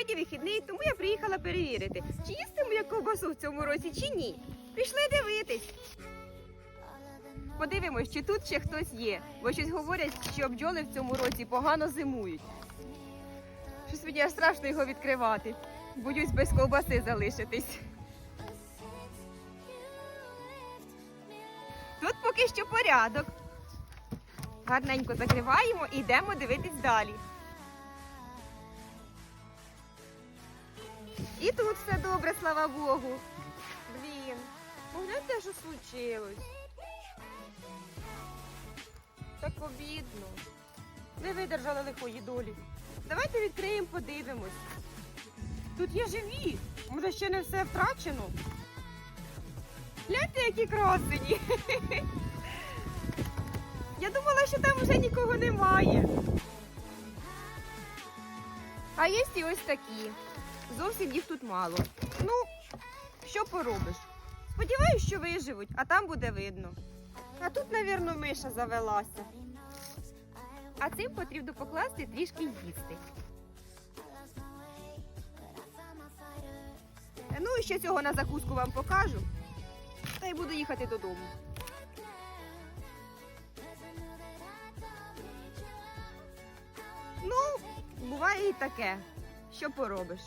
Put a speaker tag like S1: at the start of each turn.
S1: Сьогодні вихідний, тому я приїхала перевірити, чи їстиму я ковбасу в цьому році, чи ні. Пішли дивитись. Подивимось, чи тут ще хтось є, бо щось говорять, що бджоли в цьому році погано зимують. Щось мені аж страшно його відкривати. Боюсь без ковбаси залишитись. Тут поки що порядок. Гарненько закриваємо і йдемо дивитись далі. І тут все добре, слава Богу. Блін, погляньте, що случилось. Так обідно. Не видержали лихої долі. Давайте відкриємо, подивимось. Тут є живі. Може, ще не все втрачено. Гляньте, які красені. Я думала, що там вже нікого немає. А є і ось такі. Зовсім їх тут мало. Ну, що поробиш? Сподіваюсь, що виживуть, а там буде видно. А тут, навірно, миша завелася. А цим потрібно покласти трішки їсти. Ну і ще цього на закуску вам покажу. Та й буду їхати додому. Ну, буває і таке. Що поробиш?